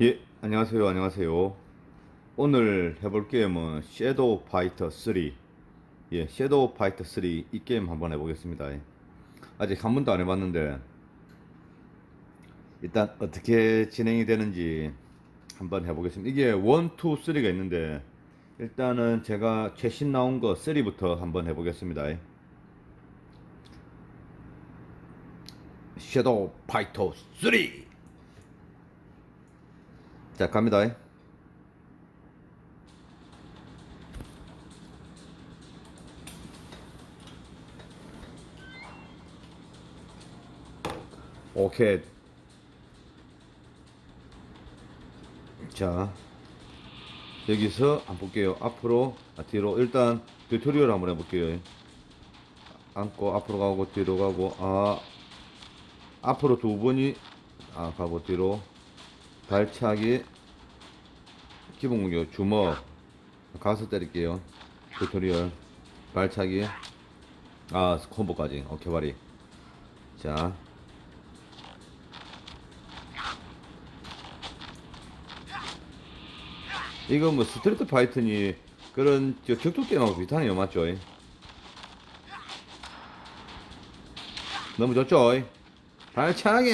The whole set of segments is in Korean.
예, 안녕하세요. 안녕하세요. 오늘 해볼 게임은 섀도우 파이터 3. 예, 섀도우 파이터 3 이 게임 한번 해보겠습니다. 예. 아직 한 번도 안 해봤는데 일단 어떻게 진행이 되는지 한번 해보겠습니다. 이게 1, 2, 3가 있는데 일단은 제가 최신 나온 거 3부터 한번 해보겠습니다. 예. 섀도우 파이터 3! 자 갑니다. 오케이. 자 여기서 안 볼게요. 앞으로 아, 뒤로. 일단 튜토리얼 한번 해볼게요. 앉고 앞으로 가고 뒤로 가고 아 앞으로 두 번이 아 가고 뒤로 발차기 기본 공격 주먹 가서 때릴게요. 튜토리얼 발차기 아 콤보까지. 오케이 바리 자. 이거 뭐 스트리트 파이터니 그런 저 격투 게임하고 비슷하네요 맞죠? 너무 좋죠? 발차기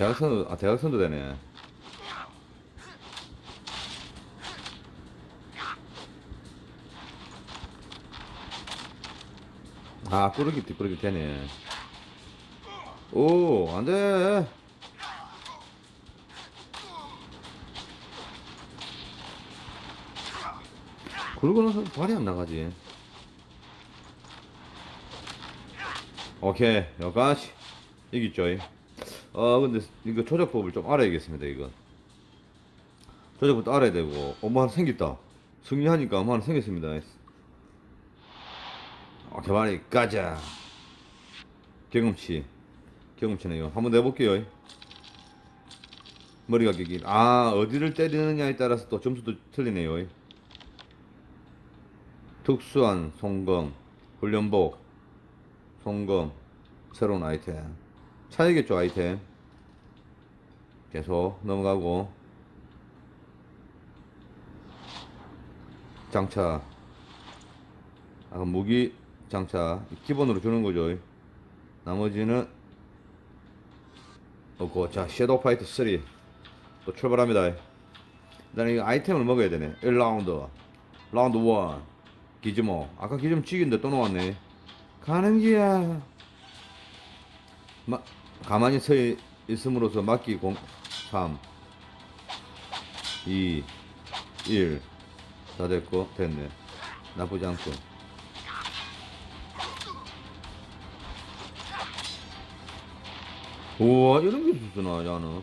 대학선 아 대학선도 되네. 아 꾸르기 뒷꾸르기 되네. 오 안돼. 그러고 나서 발이 안 나가지. 오케이 여기까지 이겼죠. 아 근데 이거 조작법을 좀 알아야겠습니다 이거. 조작법도 알아야 되고. 어머 하나 생겼다. 승리하니까 어머 하나 생겼습니다. 아 개발이 가자. 경험치. 경험치네요 한번 내볼게요. 머리가 길아 어디를 때리느냐에 따라서 또 점수도 틀리네요. 특수한 송검 훈련복 송검 새로운 아이템 차이겠죠 아이템. 계속 넘어가고. 장차. 아 무기 장차 기본으로 주는 거죠. 나머지는 없고. 자 섀도우 파이트 3 또 출발합니다. 일단 이 아이템을 먹어야 되네. 1라운드. 라운드 1 기즈모. 아까 기즈모 찍인데 또 나왔네. 가는 기야. 마, 가만히 서 있- 있음으로써 막기 공 3 2 1 다 됐고 됐네. 나쁘지 않고. 우와 이런 게 있었구나 야는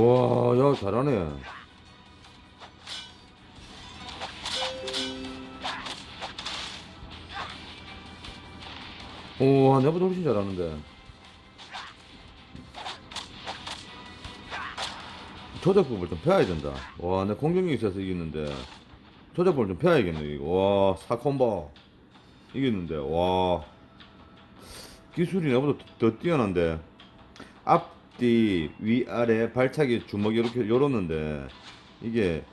와야 잘하네. 우와 내보다 훨씬 잘하는데. 조작법을 좀 펴야 된다. 와 내 공격력이 있어서 이겼는데. 조작법을 좀 펴야겠네 이거. 와 사콤보 이겼는데 와. 기술이 내보다 더, 더 뛰어난데. 앞 뒤 위아래 발차기 주먹이 이렇게 열었는데 이게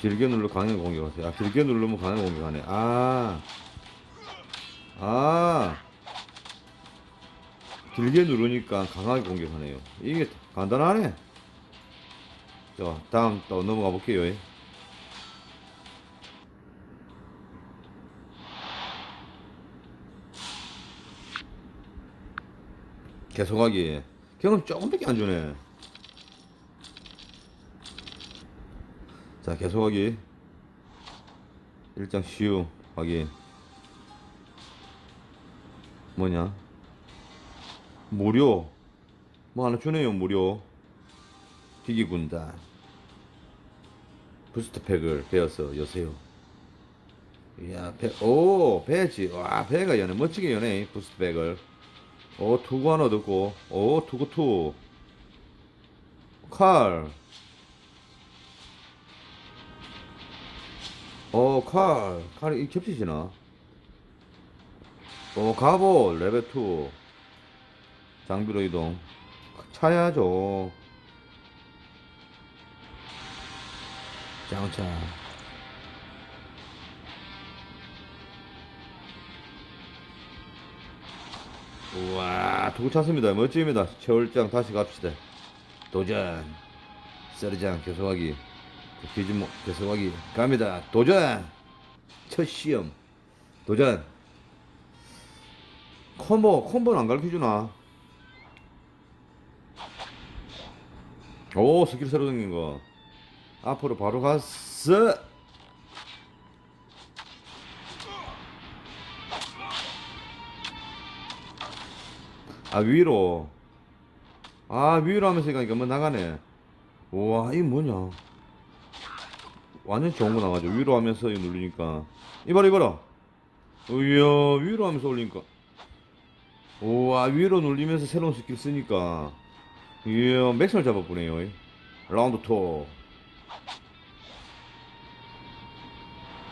길게 눌러 강하게 공격하세요. 아, 길게 누르면 강하게 공격하네. 아, 아, 길게 누르니까 강하게 공격하네요. 이게 간단하네. 자, 다음 또 넘어가 볼게요. 계속하기. 경험 조금밖에 안 주네. 자, 계속하기. 일장 쉬우 확인. 뭐냐? 무료. 뭐 하나 주네요, 무료. 기기 군단. 부스트 팩을 베어서 여세요. 이야, 배, 오, 배지. 와, 배가 연해. 멋지게 연해. 부스트백을. 오, 투구 하나 넣고. 오, 투구 투. 칼. 어, 칼. 칼이 겹치지나? 어, 가보. 레벨 2. 장비로 이동. 차야죠. 장차. 우와, 두고 찼습니다. 멋집니다. 최월장 다시 갑시다. 도전. 썰장 계속하기. 기진목 계속하기. 갑니다. 도전. 첫 시험. 도전. 콤보, 콤보는 안 가르쳐주나? 오, 스킬 새로 생긴 거. 앞으로 바로 갔어. 아, 위로. 아, 위로 하면서 가니까 뭐 나가네. 우와, 이게 뭐냐. 완전 좋은 거 나가죠. 위로 하면서 이거 누르니까. 이봐라, 이봐라. 이야, 위로 하면서 올리니까. 우와, 위로 눌리면서 새로운 스킬 쓰니까. 이야, 맥스를 잡아보네요. 라운드 2.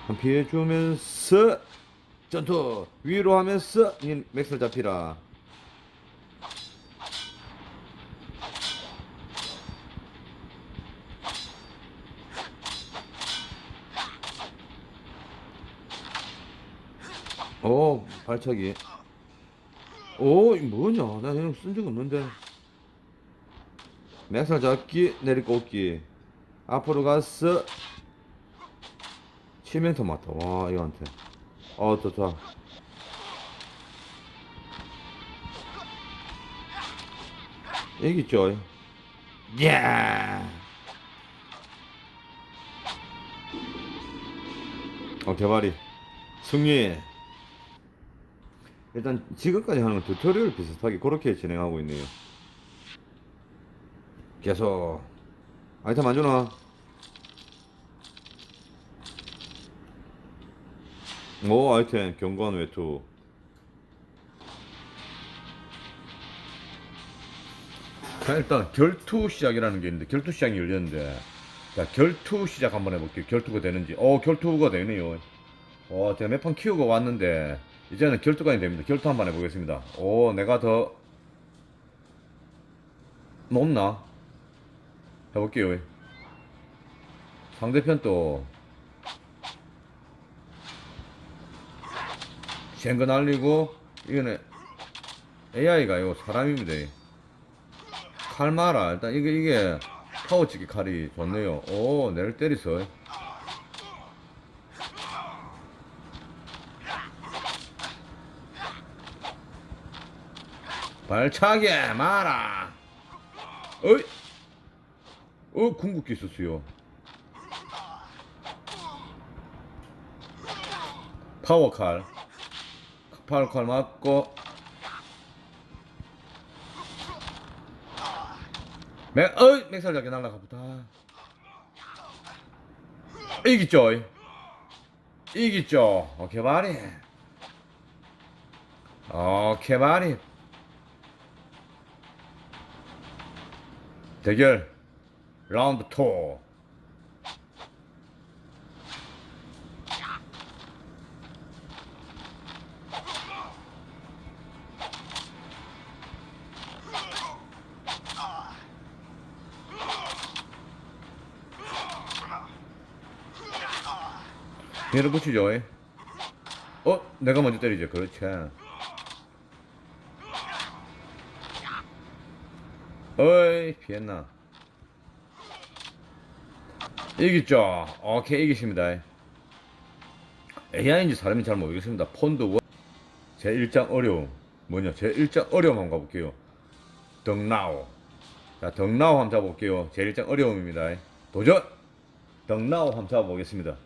한 피해주면서 전투 위로 하면서 이 맥스를 잡히라. 오, 발차기. 오, 뭐냐? 나 이거 쓴적 없는데. 맥살 잡기, 내리꽂기. 앞으로 가서. 치명타 맞다. 와, 이거한테. 어, 좋다. 여기 있죠. 야! 어, 개발이. 승리. 일단 지금까지 하는 건 튜토리얼 비슷하게 그렇게 진행하고 있네요. 계속. 아이템 안 주나? 오 아이템. 경관 외투. 자 일단 결투 시작이라는 게 있는데 결투 시작이 열렸는데. 자 결투 시작 한번 해볼게요. 결투가 되는지. 어 결투가 되네요. 어 제가 몇 판 키우고 왔는데 이제는 결투가 됩니다. 결투 한번 해보겠습니다. 오 내가 더 높나? 해볼게요. 상대편 또 쉔거 날리고 이거는 AI가 이거 사람입니다. 칼 마라. 일단 이게 이게 파워치기 칼이 좋네요. 오 내를 때리서 발차기 마라. 어이. 어 궁극기 있었어요. 파워칼. 파워칼 맞고. 맥 어이 맥살 잡게 날라가보다. 이기죠. 이기죠. 오케이 말이 오케이 말이 대결 라운드 2 얘를 붙이죠 이. 어? 내가 먼저 때리죠 그렇지 어이 피했나. 이겼죠. 오케이 이기십니다. AI인지 사람인지 잘 모르겠습니다. 폰드 원. 제 1장 어려움. 뭐냐 제 1장 어려움 한번 가볼게요. 덕나오. 자 덕나오 한번 잡아볼게요. 제 1장 어려움입니다. 도전! 덕나오 한번 잡아보겠습니다.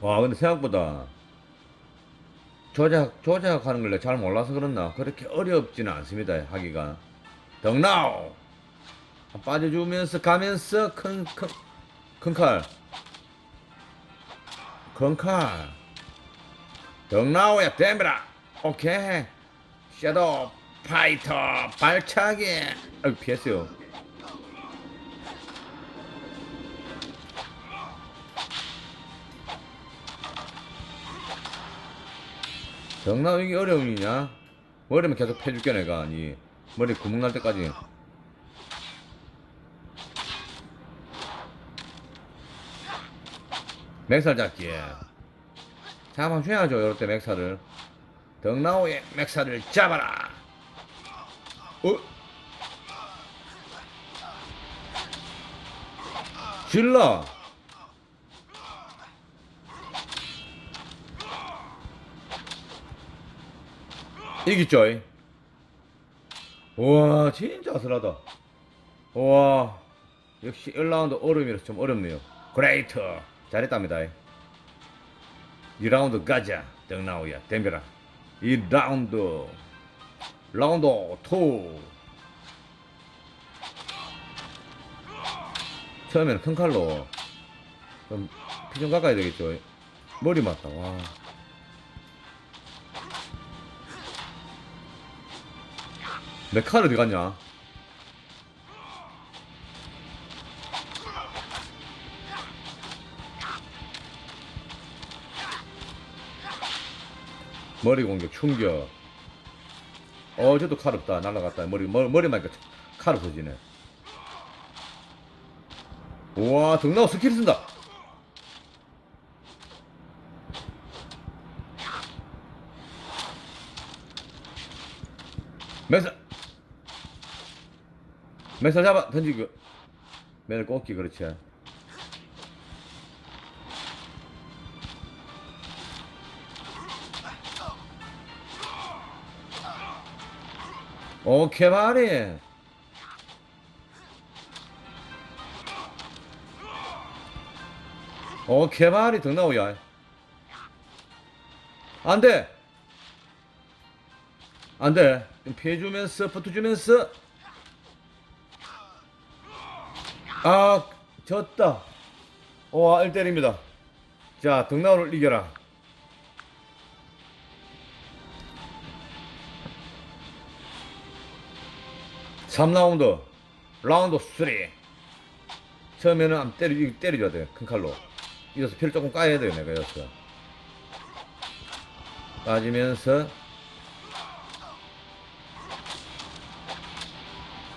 와 근데 생각보다 조작 조작하는 걸 잘 몰라서 그렇나? 그렇게 어렵지는 않습니다 하기가 덕나오 빠져주면서 가면서 큰 큰 큰 칼. 큰 칼. 덕나오야 댐브라 오케이 섀도우 파이터 발차기. 아유 피했어요. 덕나오 이게 어려움이냐? 머리면 계속 패줄게 내가. 아니 머리 구멍 날 때까지. 맥살 잡기. 잡아 줘야죠 이럴 때 맥살을. 덕나오의 맥살을 잡아라. 어? 질러. 이기죠 와 진짜 아슬하다. 우와 역시 1라운드 얼음이라서 좀 어렵네요. 그레이트 잘했답니다. 2라운드 가자. 덕나오야. 덤벼라. 2라운드. 라운드 2 처음에는 큰 칼로 좀 피 좀 깎아야 되겠죠. 머리 맞다. 와 내 칼 어디 갔냐? 머리 공격 충격. 어, 저도 칼 없다. 날라갔다. 머리, 머리, 머리만 칼 없어지네. 우와, 등나고 스킬 쓴다. 매살. 매살 잡아. 던지고. 매를 꽂기, 그렇지. 오케이, 말이. 오케이, 말이 등나오야. 안 돼. 안 돼. 좀 피해 주면서, 붙어주면서. 아, 졌다. 와, 1대입니다. 자, 등나오를 이겨라. 삼라운드 라운드 3. 처음에는 안 때려, 때려줘야 돼. 큰 칼로. 이어서 피를 조금 까야 돼요, 내가 이어서. 빠지면서.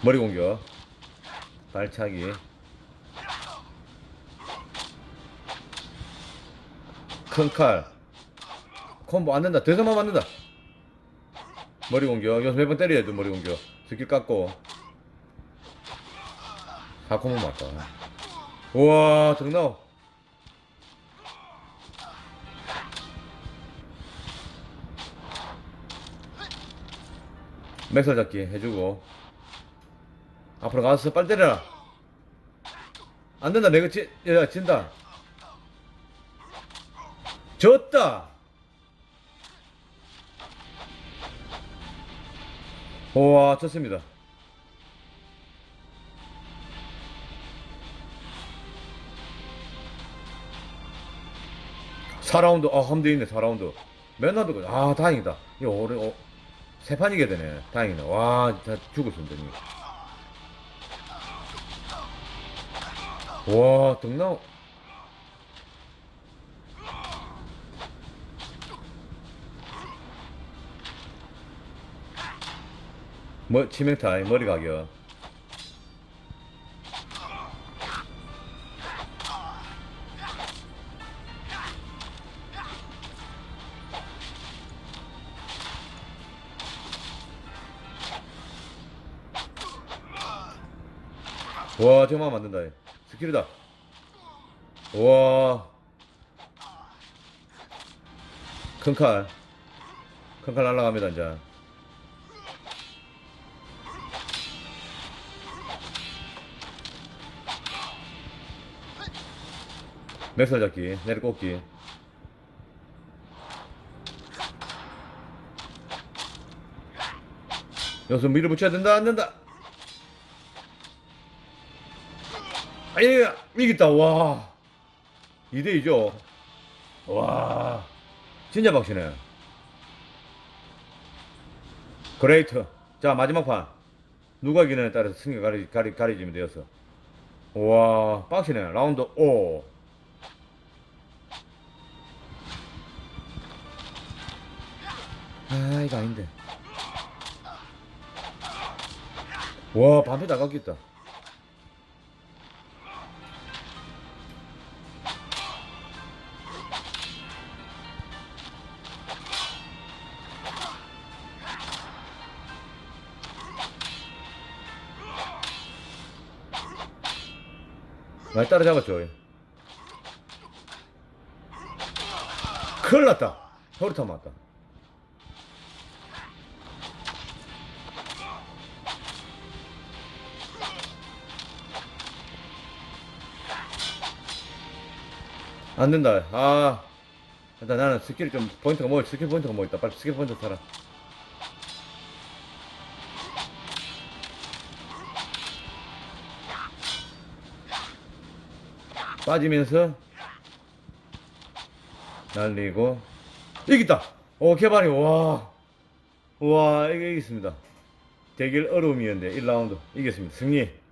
머리 공격. 발차기. 큰 칼. 콤보 안 된다. 대서만 맞는다. 머리 공격. 여기서 몇 번 때려야 돼, 머리 공격. 스킬 깎고. 사콤보 맞다. 우와, 등나오. 맥살 잡기 해주고. 앞으로 가서 빨리 때려라. 안 된다. 내가 지, 야, 진다. 졌다. 우와, 졌습니다. 사라운드 아, 함대 있네, 4라운드. 맨날 도 아, 다행이다. 이거 오래, 어, 세 판이게 되네. 다행이네. 와, 다 죽었습니다. 이거. 와, 등나오. 뭐, 치명타임, 머리 가격. 와, 정말 만든다. 스킬이다. 와. 큰 칼. 큰칼 날라갑니다, 이제. 맥살 잡기, 내리 꽂기. 여기서 밀어 붙여야 된다, 안 된다. 아예 이겼다 와 2대2죠 와, 진짜 박시네. 그레이트. 자, 마지막 판. 누가 이기느냐에 따라서 승리 가리, 가리, 가리지면 되었어. 와, 빡시네. 라운드 5. 아, 이거 아닌데. 와, 반패 다 깎였다. 많이 따라잡았죠. 큰일 났다. 허리타 맞다. 안 된다. 아. 일단 나는 스킬 좀, 포인트가 뭐, 스킬 포인트가 뭐 있다. 빨리 스킬 포인트 사라. 빠지면서 날리고 이겼다. 오 개발이 와. 와 이게 이겼습니다. 대결 어려움이었는데 1라운드 이겼습니다. 승리.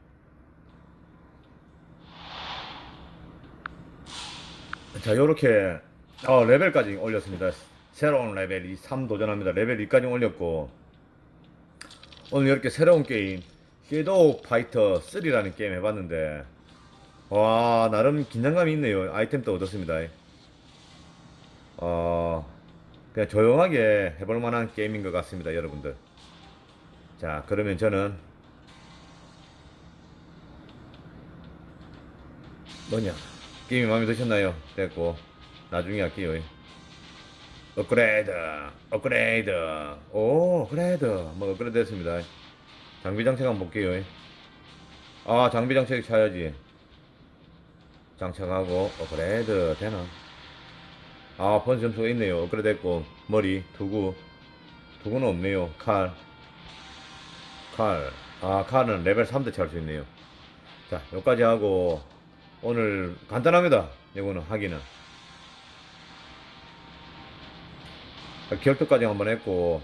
자 요렇게 어, 레벨까지 올렸습니다. 새로운 레벨 3 도전합니다. 레벨 2까지 올렸고 오늘 이렇게 새로운 게임 섀도우 파이터 3라는 게임 해봤는데 와 나름 긴장감이 있네요 아이템도 얻었습니다 어 그냥 조용하게 해볼 만한 게임인 것 같습니다 여러분들 자 그러면 저는 뭐냐 게임이 마음에 드셨나요? 됐고 나중에 할게요. 업그레이드 업그레이드. 오 업그레이드. 뭐 업그레이드 됐습니다. 장비 장착 한번 볼게요. 아 장비 장착 차야지. 장착하고 업그레이드 되나? 아 펀치 점수가 있네요. 업그레이드 됐고 머리 두구. 두구는 없네요. 칼. 칼. 아 칼은 레벨 3대 찰수 있네요. 자 여기까지 하고 오늘 간단합니다 이거는 하기는. 기억도까지 한번 했고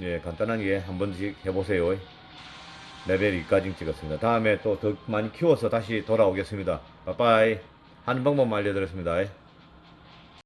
예 간단하게 한 번씩 해보세요. 레벨 2까지 찍었습니다. 다음에 또 더 많이 키워서 다시 돌아오겠습니다. 빠빠이. 하는 방법 알려드렸습니다